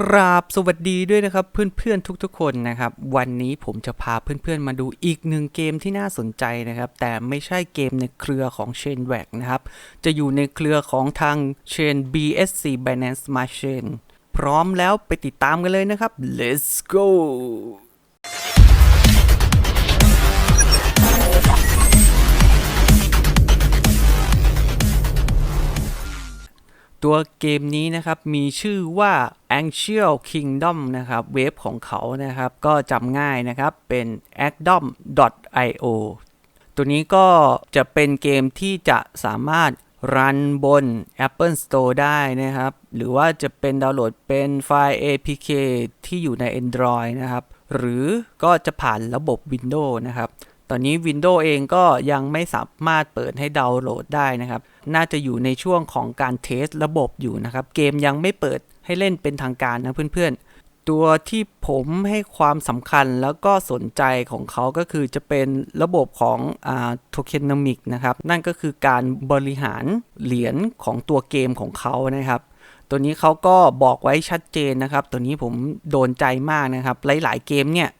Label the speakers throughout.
Speaker 1: กราบสวัสดีด้วยนะครับเพื่อนๆทุกๆคนนะครับ วันนี้ผมจะพาเพื่อนๆมาดูอีกหนึ่งเกมที่น่าสนใจนะครับ แต่ไม่ใช่เกมในเครือของ Chain w a c นะครับ จะอยู่ในเครือของทาง Chain BSC Binance Smart Chain พร้อมแล้วไปติดตามกันเลยนะครับ let's go ตัวเกมนี้นะครับมีชื่อว่า Ancient Kingdom นะครับเว็บของเขานะครับ ก็จำง่ายนะครับเป็น acdom.io ตัวนี้ก็จะเป็นเกมที่จะสามารถรันบน Apple Store ได้นะครับ หรือว่าจะเป็นดาวน์โหลดเป็นไฟล์ APK ที่อยู่ใน Android นะครับ หรือก็จะผ่านระบบ Windows นะครับ ตอนนี้ Windows เองก็ยังไม่สามารถเปิดให้ดาวน์โหลดได้นะครับ น่าจะอยู่ในช่วงของการเทสระบบอยู่นะครับ เกมยังไม่เปิดให้เล่นเป็นทางการนะเพื่อนๆ ตัวที่ผมให้ความสำคัญแล้วก็สนใจของเขาก็คือจะเป็นระบบของอ่าโทเคนนมิกนะครับ นั่นก็คือการบริหารเหรียญของตัวเกมของเขานะครับตัวนี้เขาก็บอกไว้ชัดเจนนะครับ ตัวนี้ผมโดนใจมากนะครับ หลาย ๆ เกมเนี่ย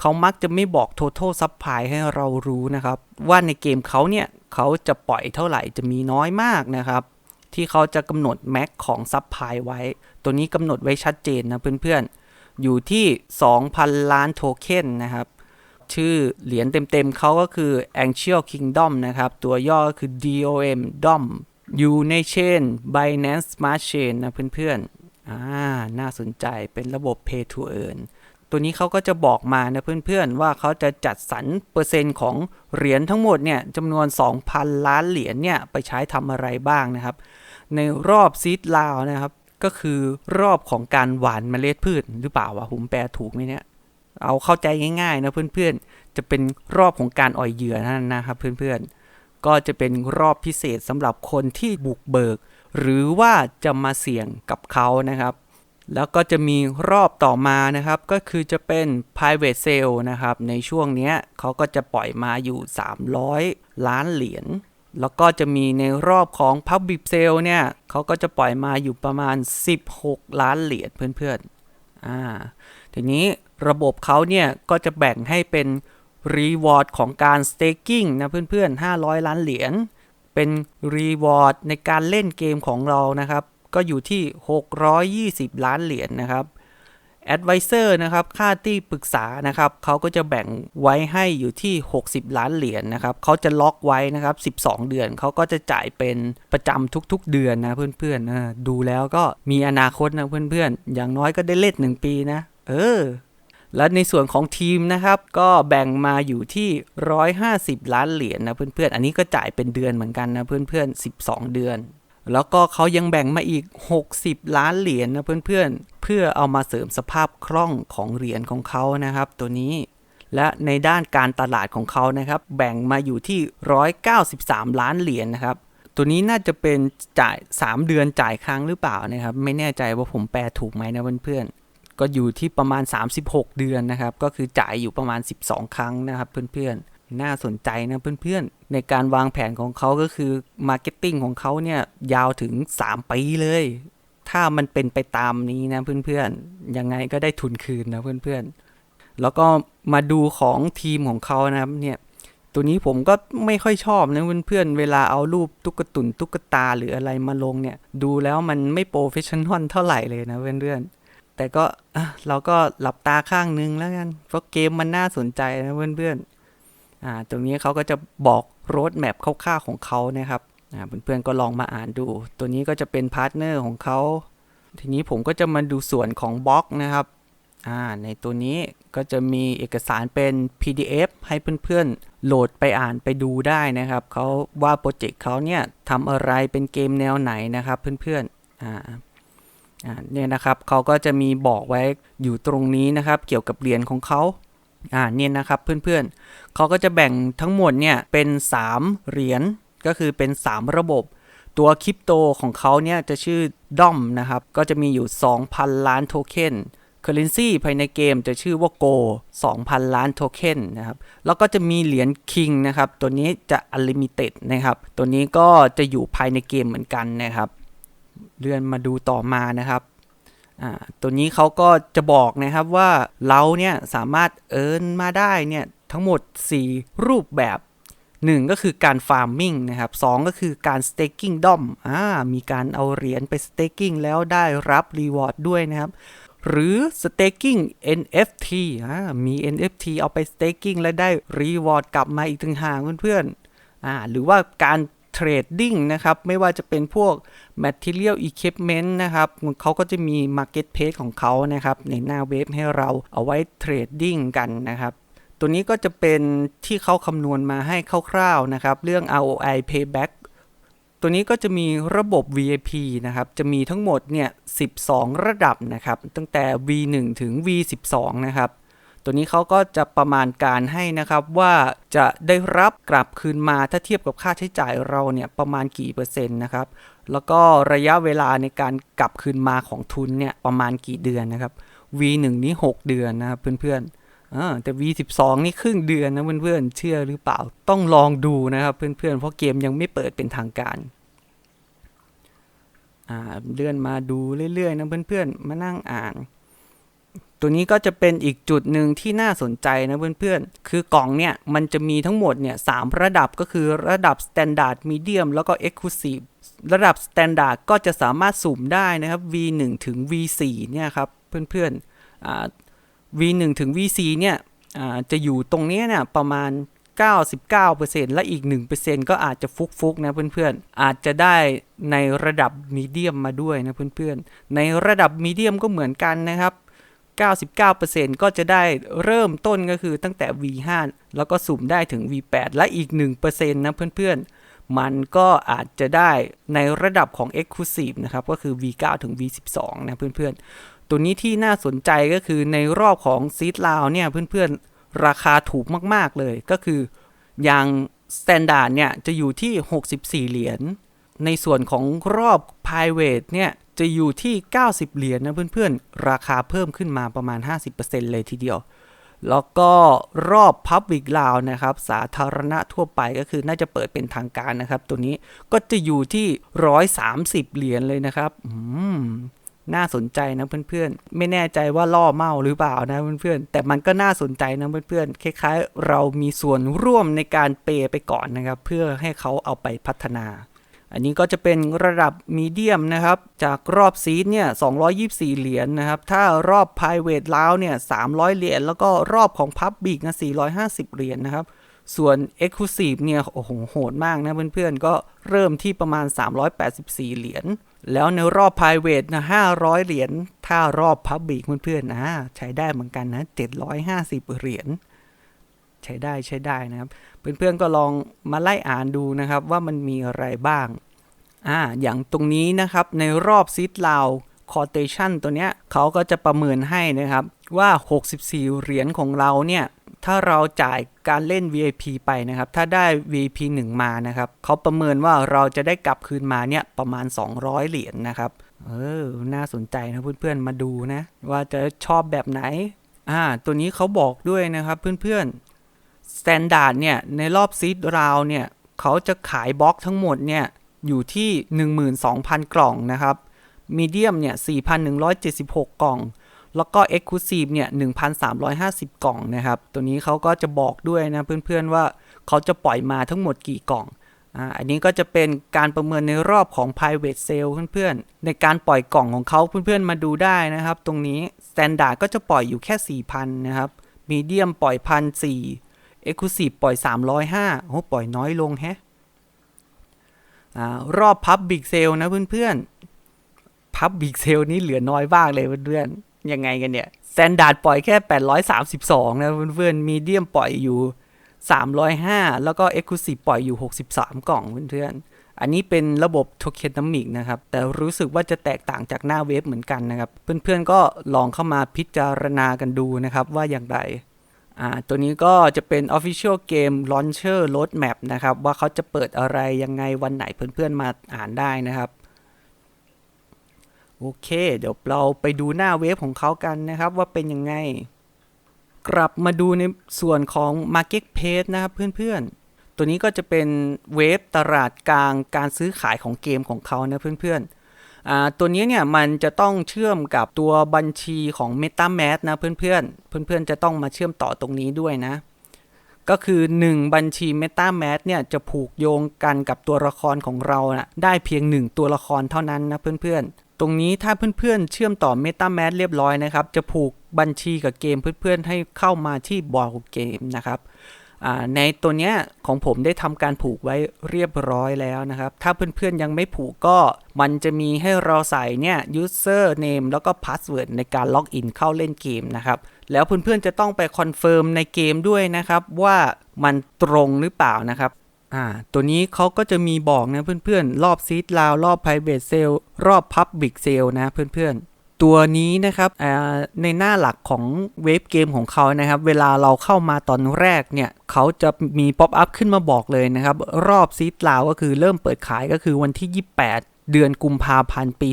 Speaker 1: เขามักจะไม่บอก total supply ให้เรารู้นะครับ ว่าในเกมเขาเนี่ยเขาจะปล่อยเท่าไหร่จะมีน้อยมากนะครับ ที่เขาจะกำหนดแม็กของ supply ไว้ ตัวนี้กำหนดไว้ชัดเจนนะเพื่อนๆ อยู่ที่ 2,000 ล้านโทเค็นนะครับ ชื่อเหรียญเต็มๆเขาก็คือ Ancient Kingdom นะครับ ตัวย่อก็คือ DOM DOM อยู่ในเชน Binance Smart Chain นะเพื่อนๆ อ่า น่าสนใจเป็นระบบ Pay to Earn ตัวนี้เขาก็จะบอกมานะเพื่อนๆ ว่าเขาจะจัดสรรเปอร์เซ็นต์ของเหรียญทั้งหมดเนี่ยจำนวน 2,000 ล้านเหรียญเนี่ยไปใช้ทำอะไรบ้างนะครับ ในรอบซีดลาวนะครับก็คือรอบของการหว่านเมล็ดพืชหรือเปล่าวะผมแปลถูกไหมเนี่ยเอาเข้าใจง่ายๆนะเพื่อนๆ จะเป็นรอบของการอ่อยเหยื่อนั่นนะครับเพื่อนๆ ก็จะเป็นรอบพิเศษสำหรับคนที่บุกเบิก หรือว่าจะมาเสี่ยงกับเขานะครับ แล้วก็จะมีรอบต่อมานะครับ ก็คือจะเป็น private sale นะครับ ในช่วงนี้เขาก็จะปล่อยมาอยู่ 300 ล้านเหรียญ แล้วก็จะมีในรอบของ public sale เนี่ยเขาก็จะปล่อยมาอยู่ประมาณ 16 ล้านเหรียญเพื่อนๆ อ่า ทีนี้ระบบเขาเนี่ยก็จะแบ่งให้เป็น reward ของการ staking นะเพื่อนๆ 500 ล้านเหรียญ เป็น reward ในการเล่นเกมของเรานะครับ ก็อยู่ที่ 620 ล้านเหรียญนะครับ Advisor นะครับ ค่าที่ปรึกษานะครับ เขาก็จะแบ่งไว้ให้อยู่ที่ 60 ล้านเหรียญนะครับ เขาจะล็อกไว้นะครับ 12 เดือน เขาก็จะจ่ายเป็นประจำทุกๆ เดือนนะเพื่อนๆ ดูแล้วก็มีอนาคตนะเพื่อนๆ อย่างน้อยก็ได้เล่น1ปีนะ เออ และในส่วนของทีมนะครับ ก็แบ่งมาอยู่ที่ 150 ล้านเหรียญนะเพื่อนๆ อันนี้ก็จ่ายเป็นเดือนเหมือนกันนะเพื่อนๆ 12 เดือน แล้วก็เขายังแบ่งมาอีก 60 ล้านเหรียญนะเพื่อนๆ เพื่อเอามาเสริมสภาพคล่องของเหรียญของเขานะครับ ตัวนี้และในด้านการตลาดของเขานะครับ แบ่งมาอยู่ที่ 193 ล้านเหรียญนะครับ ตัวนี้น่าจะเป็นจ่าย 3 เดือนจ่ายครั้งหรือเปล่านะครับ ไม่แน่ใจว่าผมแปลถูกไหมนะเพื่อนๆ ก็อยู่ที่ประมาณ 36 เดือนนะครับ ก็คือจ่ายอยู่ประมาณ 12 ครั้งนะครับเพื่อนๆ น่าสนใจนะเพื่อนๆ ในการวางแผนของเขาก็คือมาร์เก็ตติ้งของเขาเนี่ยยาวถึง 3 ปีเลย ถ้ามันเป็นไปตามนี้นะเพื่อนๆ ยังไงก็ได้ทุนคืนนะเพื่อนๆ แล้วก็มาดูของทีมของเขานะครับเนี่ยตัวนี้ผมก็ไม่ค่อยชอบนะเพื่อนๆ เวลาเอารูปตุ๊กตุนตุ๊กตาหรืออะไรมาลงเนี่ย ดูแล้วมันไม่โปรเฟชชั่นอลเท่าไหร่เลยนะเพื่อนๆ แต่ก็เราก็หลับตาข้างนึงแล้วกัน เพราะเกมมันน่าสนใจนะเพื่อนๆ ตรงนี้เขาก็จะบอกโรดแมพคร่าวๆของเขานะครับอ่าเพื่อนๆก็ลองมาอ่านดู ตัวนี้ก็จะเป็นพาร์ทเนอร์ของเขาทีนี้ผมก็จะมาดูส่วนของบล็อกนะครับอ่าในตัวนี้ก็จะมีเอกสารเป็น PDF ให้เพื่อนๆโหลดไปอ่านไปดูได้นะครับเขาว่าโปรเจกต์เขาเนี่ยทำอะไรเป็นเกมแนวไหนนะครับเพื่อนๆอ่าอ่าเนี่ยนะครับเขาก็จะมีบอกไว้อยู่ตรงนี้นะครับ เกี่ยวกับเหรียญของเขา อ่าเนี่ยนะครับเพื่อนๆเขาก็จะแบ่งทั้งหมดเนี่ยเป็น 3 เหรียญก็คือเป็น 3 ระบบ ตัวคริปโตของเขาเนี่ยจะชื่อดอมนะครับก็จะมีอยู่ 2,000 ล้านโทเค็น Currency ภายในเกมจะชื่อว่า Go 2,000 ล้านโทเค็นนะครับ แล้วก็จะมีเหรียญ King นะครับ ตัวนี้จะ Unlimited นะครับ ตัวนี้ก็จะอยู่ภายในเกมเหมือนกันนะครับ เลื่อนมาดูต่อมานะครับ ตัวนี้เขาก็จะบอกนะครับว่าเราเนี่ยสามารถเอิร์นมาได้เนี่ยทั้งหมด 4 รูปแบบ 1 ก็คือการฟาร์มมิ่งนะครับ2ก็คือการ staking DOM อ่ามีการเอาเหรียญไป staking แล้วได้รับรีวอร์ดด้วยนะครับ หรือ staking NFT อ่ามี NFT เอาไป staking และได้รีวอร์ดกลับมาอีกต่างหากเพื่อนๆอ่าหรือว่าการ เทรดดิ้งนะครับ ไม่ว่าจะเป็นพวก Material Equipment นะครับเขาก็จะมี Marketplace ของเขานะครับ ในหน้าเว็บให้เราเอาไว้เทรดดิ้งกันนะครับตัวนี้ก็จะเป็นที่เขาคำนวณมาให้คร่าวๆนะครับ เรื่อง ROI Payback ตัวนี้ก็จะมีระบบ VIP นะครับ จะมีทั้งหมดเนี่ย 12 ระดับนะครับ ตั้งแต่ V1 ถึง V12 นะครับ ตัวนี้เขาก็จะประมาณการให้นะครับว่าจะได้รับกลับคืนมาถ้าเทียบกับค่าใช้จ่ายเราเนี่ยประมาณกี่เปอร์เซ็นต์นะครับ แล้วก็ระยะเวลาในการกลับคืนมาของทุนเนี่ยประมาณกี่เดือนนะครับ V1 นี่6เดือนนะครับเพื่อนๆอ่าแต่ V12 นี่ครึ่งเดือนนะเพื่อนๆ เชื่อหรือเปล่า ต้องลองดูนะครับเพื่อนๆ เพราะเกมยังไม่เปิดเป็นทางการ เลื่อนมาดูเรื่อยๆนะเพื่อนๆ มานั่งอ่าน ตัวนี้ก็จะเป็นอีกจุดหนึ่งที่น่าสนใจนะเพื่อนๆ คือกล่องเนี่ยมันจะมีทั้งหมดเนี่ยสามระดับก็คือระดับ Standard Medium แล้วก็ Exclusive ระดับ Standard ก็จะสามารถสุ่มได้นะครับ V1 ถึง V4 เนี่ยครับเพื่อนๆอ่า V1 ถึง V4 เนี่ยจะอยู่ตรงเนี้ยเนี่ยประมาณ 99%และอีก 1%ก็อาจจะฟุกๆนะเพื่อนๆ อาจจะได้ในระดับมีเดียมมาด้วยนะเพื่อนๆ ในระดับมีเดียมก็เหมือนกันนะครับ 99%ก็จะได้เริ่มต้นก็คือตั้งแต่ V5 แล้วก็สุ่มได้ถึง V8 และอีก 1%นะเพื่อนๆ มันก็อาจจะได้ในระดับของ Exclusive นะครับก็คือ V9 ถึง V12 นะเพื่อนๆ ตัวนี้ที่น่าสนใจก็คือในรอบของซีดลาวเนี่ยเพื่อนๆ ราคาถูกมากๆเลยก็คืออย่าง Standard เนี่ยจะอยู่ที่ 64 เหรียญ ในส่วนของรอบ private เนี่ย จะอยู่ที่ 90 เหรียญนะเพื่อนๆ ราคาเพิ่มขึ้นมาประมาณ 50%เลยทีเดียว แล้วก็รอบ Public ลาวนะครับ สาธารณะทั่วไปก็คือน่าจะเปิดเป็นทางการนะครับ ตัวนี้ก็จะอยู่ที่ 130 เหรียญเลยนะครับน่าสนใจนะเพื่อนๆ ไม่แน่ใจว่าล่อเมาหรือเปล่านะเพื่อนๆ แต่มันก็น่าสนใจนะเพื่อนๆ คล้ายๆ เรามีส่วนร่วมในการเปย์ไปก่อนนะครับ เพื่อให้เขาเอาไปพัฒนา อันนี้ก็จะเป็นระดับมีเดียมนะครับ จากรอบซีดเนี่ย 224 เหรียญนนะครับ ถ้ารอบ private ลาวเนี่ย 300 เหรียญ แล้วก็รอบของ public นะ 450 เหรียญนนะครับ ส่วน exclusive เนี่ย โอ้โห โหดมากนะเพื่อนๆ ก็เริ่มที่ประมาณ 384 เหรียญ แล้วในรอบ private นะ 500 เหรียญ ถ้ารอบ public เพื่อนๆนะ ใช้ได้เหมือนกันนะ 750 เหรียญ ใช้ได้ใช้ได้นะครับ เพื่อนๆก็ลองมาไล่อ่านดูนะครับว่ามันมีอะไรบ้างอ่าอย่างตรงนี้นะครับในรอบซิดลาวคอเทชันตัวเนี้ยเขาก็จะประเมินให้นะครับว่า 64 เหรียญของเราเนี่ยถ้าเราจ่ายการเล่น VIP ไปนะครับ ถ้าได้ VIP 1 มานะครับ เขาประเมินว่าเราจะได้กลับคืนมาเนี่ยประมาณ 200 เหรียญนะครับ เออ น่าสนใจนะเพื่อนๆ มาดูนะ ว่าจะชอบแบบไหน อ่า ตัวนี้เขาบอกด้วยนะครับเพื่อนๆ สแตนดาร์ดเนี่ย ในรอบซีดราวเนี่ย เขาจะขายบล็อกทั้งหมดเนี่ย อยู่ที่ 12,000 กล่องนะครับมีเดียมเนี่ย 4,176 กล่อง แล้วก็ Exclusive เนี่ย 1,350 กล่องนะครับ ตัวนี้เขาก็จะบอกด้วยนะเพื่อนๆว่าเขาจะปล่อยมาทั้งหมดกี่กล่องอ่าอันนี้ก็จะเป็นการประเมินในรอบของ private sale เพื่อนๆ ในการปล่อยกล่องของเขาเพื่อนๆ มาดูได้นะครับ ตรงนี้ standard ก็จะปล่อยอยู่แค่ 4,000 นะครับ medium ปล่อย 1,400 Exclusive ปล่อย 305โอ้ปล่อยน้อยลงแฮะอ่ารอบ Public Sale นะเพื่อนๆ Public Sale นี้เหลือน้อยมากเลยเพื่อนๆยังไงกันเนี่ย Standard ปล่อยแค่ 832 นะเพื่อนๆ Medium ปล่อยอยู่ 305 แล้วก็ Exclusive ปล่อยอยู่ 63 กล่องเพื่อนๆอันนี้เป็นระบบ Tokenomic นะครับ แต่รู้สึกว่าจะแตกต่างจากหน้าเว็บเหมือนกันนะครับ เพื่อนๆก็ลองเข้ามาพิจารณากันดูนะครับว่าอย่างไร อ่าตัวนี้ก็จะเป็น Official Game Launcher Roadmap นะครับ ว่าเขาจะเปิดอะไรยังไงวันไหนเพื่อนๆมาอ่านได้นะครับ โอเค เดี๋ยวเราไปดูหน้าเว็บของเขากันนะครับ ว่าเป็นยังไง กลับมาดูในส่วนของ Marketplace นะครับเพื่อนๆ ตัวนี้ก็จะเป็นเว็บตลาดกลางการซื้อขายของเกมของเขานะเพื่อนอ่า ตัวนี้เนี่ยมันจะต้องเชื่อมกับตัวบัญชีของ MetaMask นะเพื่อนๆ เพื่อนๆ จะต้องมาเชื่อมต่อตรงนี้ด้วยนะ ก็คือ 1 บัญชี MetaMask เนี่ยจะผูกโยงกันกับตัวละครของเรานะได้เพียง 1 ตัวละครเท่านั้นนะเพื่อนๆตรงนี้ถ้าเพื่อนๆ เชื่อมต่อ MetaMask เรียบร้อยนะครับ จะผูกบัญชีกับเกมเพื่อนๆ ให้เข้ามาที่บอร์ดเกมนะครับ ในตัวเนี้ยของผมได้ทำการผูกไว้เรียบร้อยแล้วนะครับ ถ้าเพื่อนๆยังไม่ผูกก็ มันจะมีให้เราใส่เนี่ย user name แล้วก็ password ในการล็อกอินเข้าเล่นเกมนะครับ แล้วเพื่อนๆจะต้องไปคอนเฟิร์มในเกมด้วยนะครับว่ามันตรงหรือเปล่านะครับอ่าตัวนี้เขาก็จะมีบอกนะเพื่อนๆ รอบซีดลาว รอบ private sale รอบ public sale นะเพื่อนๆ ตัวนี้นะครับในหน้าหลักของเว็บเกมของเขานะครับ เวลาเราเข้ามาตอนแรกเนี่ยเขาจะมีป๊อปอัพขึ้นมาบอกเลยนะครับ รอบซีดลาวก็คือเริ่มเปิดขายก็คือวันที่ 28 เดือนกุมภาพันธ์ปี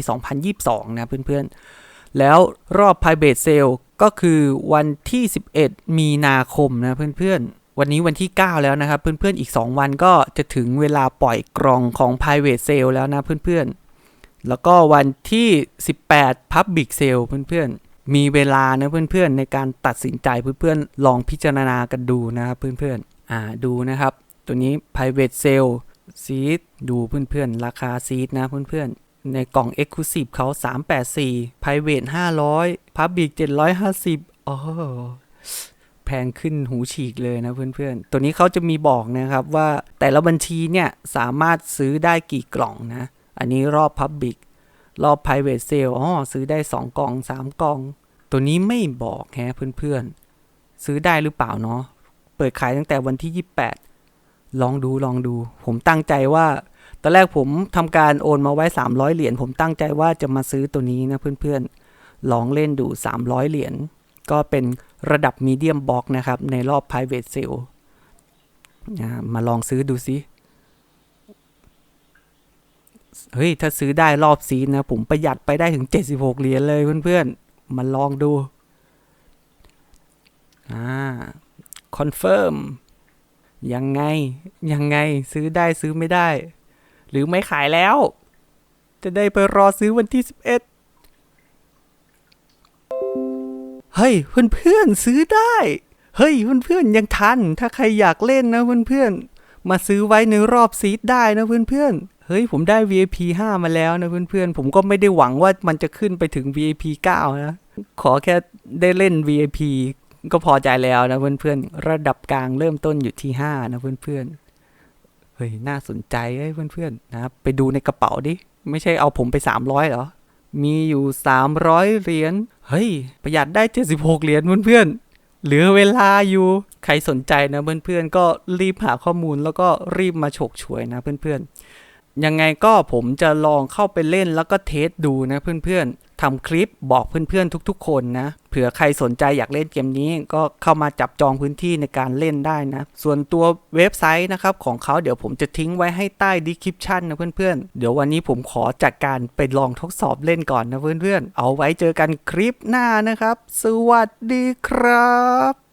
Speaker 1: 2022 นะเพื่อนๆ แล้วรอบ private sale ก็คือวันที่ 11 มีนาคมนะเพื่อนๆวันนี้วันที่ 9 แล้วนะครับ เพื่อนๆ อีก 2 วันก็จะถึงเวลาปล่อยกล่องของ private sale แล้วนะเพื่อน แล้วก็วันที่ 18 Public Sale เพื่อนๆ มีเวลานะเพื่อนๆ ในการตัดสินใจเพื่อนๆ ลองพิจารณากันดูนะครับเพื่อนๆ อ่าดูนะครับ ตัวนี้ Private Sale Seed ดูเพื่อนๆ ราคา Seed นะเพื่อนๆ ในกล่อง Exclusive เขา 384 Private 500 Public 750อ๋อแพงขึ้นหูฉีกเลยนะเพื่อนๆ ตัวนี้เขาจะมีบอกนะครับว่าแต่ละบัญชีเนี่ยสามารถซื้อได้กี่กล่องนะ อันนี้รอบ Public รอบ private sale อ๋อซื้อได้ 2 กล่อง 3 กล่อง ตัวนี้ไม่บอกแฮะเพื่อนๆ ซื้อได้หรือเปล่าเนาะ เปิดขายตั้งแต่วันที่ 28 ลองดูลองดู ผมตั้งใจว่า ตอนแรกผมทำการโอนมาไว้ 300 เหรียญ ผมตั้งใจว่าจะมาซื้อตัวนี้นะเพื่อนๆ ลองเล่นดู 300 เหรียญ ก็เป็นระดับมีเดียมบ็อกนะครับ ในรอบ private sale มาลองซื้อดูซิ เฮ้ย ถ้าซื้อได้รอบซีนนะ ผมประหยัดไปได้ถึง 76 เหรียญเลยเพื่อนๆ มาลองดู อ่า คอนเฟิร์ม ยังไง ยังไง ซื้อได้ซื้อไม่ได้ หรือไม่ขายแล้ว จะได้ไปรอซื้อวันที่ 11 เฮ้ย เพื่อนๆ ซื้อได้ เฮ้ย เพื่อนๆ ยังทัน ถ้าใครอยากเล่นนะเพื่อนๆ มาซื้อไว้ในรอบซีดได้นะเพื่อนๆ เฮ้ยผมได้ VIP 5 มาแล้วนะเพื่อนๆ ผมก็ไม่ได้หวังว่ามันจะขึ้นไปถึง VIP 9 นะ ขอแค่ได้เล่น VIP ก็พอใจแล้วนะเพื่อนๆ ระดับกลางเริ่มต้นอยู่ที่ 5 นะเพื่อนๆ เฮ้ย น่าสนใจเฮ้ยเพื่อนๆ นะครับ ไปดูในกระเป๋าดิ ไม่ใช่เอาผมไป 300 เหรอ มีอยู่ 300 เหรียญ เฮ้ย ประหยัดได้ 76 เหรียญเพื่อนๆเหลือเวลาอยู่ ใครสนใจนะเพื่อนๆ ก็รีบหาข้อมูลแล้วก็รีบมาฉกฉวยนะเพื่อนๆ ยังไงก็ผมจะลองเข้าไปเล่นแล้วก็เทสดูนะเพื่อนๆทำคลิปบอกเพื่อนๆทุกๆ คนนะ เผื่อใครสนใจอยากเล่นเกมนี้ก็เข้ามาจับจองพื้นที่ในการเล่นได้นะ ส่วนตัวเว็บไซต์นะครับของเขาเดี๋ยวผมจะทิ้งไว้ให้ใต้ดีคริปชันนะเพื่อนๆ เดี๋ยววันนี้ผมขอจัดการไปลองทดสอบเล่นก่อนนะเพื่อนๆ เอาไว้เจอกันคลิปหน้านะครับ สวัสดีครับ